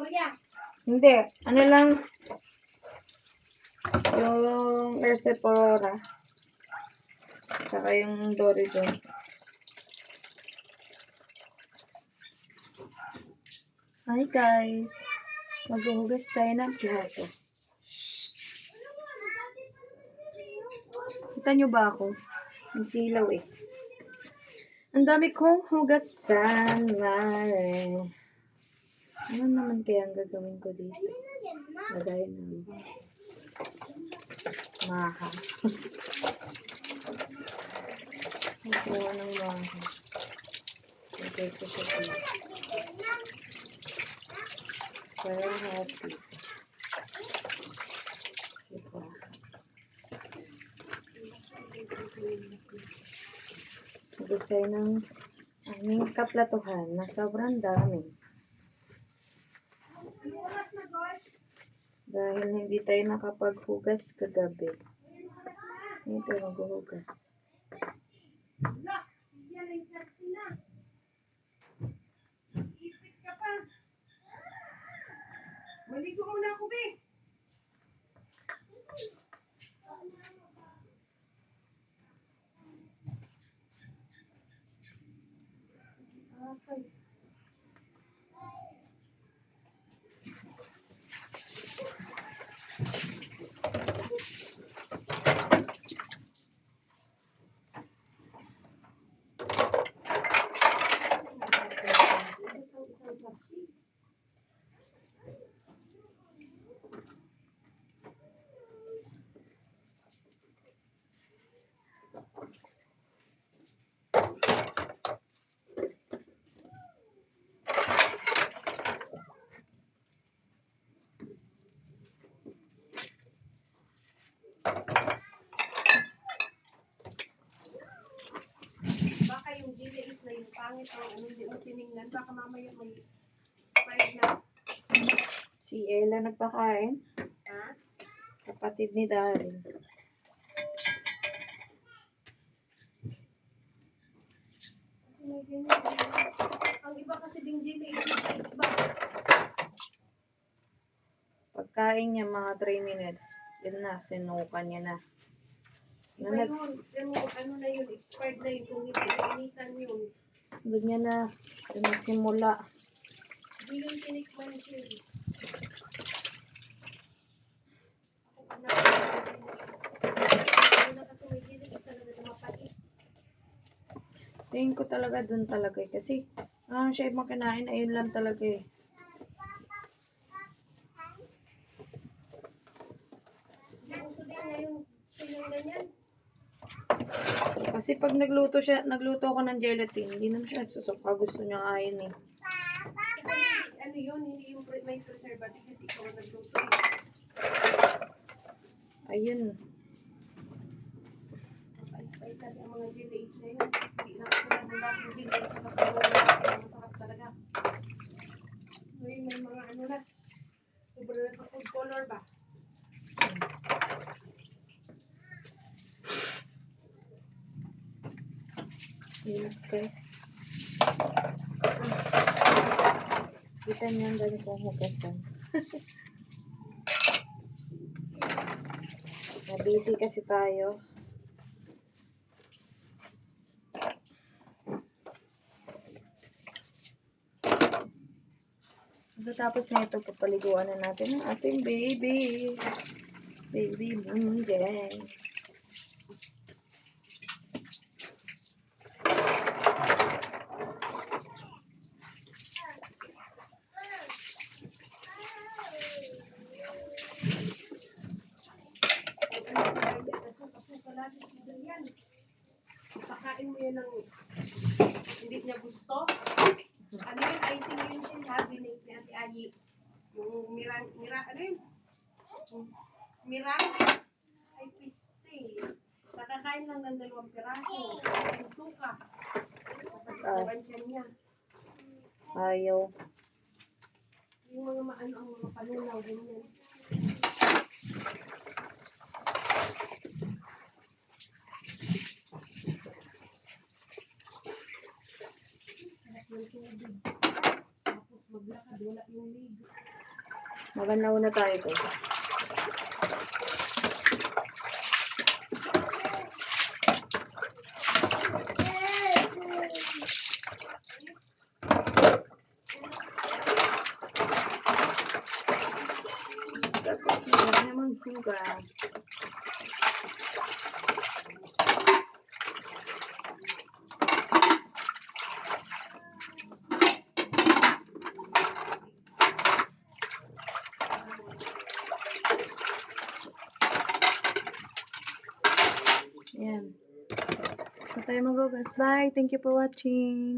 kuya. Hindi. Ano lang. Yung Ersephora. Saka yung Doridon. Hi guys. Maghuhugas tayo ng plato. Kita nyo ba ako? Ang silaw eh. Ang dami kong hugasan, mare. Ano naman kaya ang gagawin ko dito? Lagay ng maha. Saan ko ng maha? Lagay ko siya dito. Para happy. Diba? Gusto ng aming kaplatuhan na sobrang dami. Dahil hindi tayo nakapaghugas kagabi. Hindi tayo maghuhugas. Maligo muna ako, be. Okay. Baka yung DLS na yung pangit o ano, hindi mo tinignan. Baka mamaya may expired na. Si Ella nagpakain. Ha? Kapatid ni Darin. Ang iba kasi ding na iba. Pagkain niya mga 3 minutes. Yun na, sinukan niya na. Iba Na yun. Ano na yun, expired na yun. Kung hindi nainitan yun. Doon niya na doon nagsimula. Yung tinikman siya. Tingin ko talaga doon talaga eh. Kasi, ah, siya ibang kinain, ayun lang talaga eh. Gusto din ngayon siya yung ganyan. Kasi pag nagluto siya, nagluto ako ng gelatin, hindi naman siya nagsusuka. Gusto niya kain eh. Ano yun, hindi yung may preservative kasi ikaw nagluto. Ayun. Ay, kasi ang mga delays na yun. Hindi na ako na mula yung delays sa kapag masarap talaga. Ngayon may mga ano na, sobrang na food color ba? Kita niyo ang dami kong hugasan. Na-busy kasi tayo. Pagkatapos na ito, papaliguan na natin ang ating baby. Baby Munggay. Pakain mo yan ng hindi niya gusto. Ano yun? Icing yun siya? Binake ni Ate Ayi. Yung miran, mira, ano yun? Yung Mirang ay piste. Lang ng dalawang piraso. Ang suka. Masakit Ah. naman siya niya. Ayaw. Yung mga maano ang mga panunaw, ganyan. Maganda na tayo guys. Maghugas. Ayan. Sa tayo maghugas. Bye. Thank you for watching.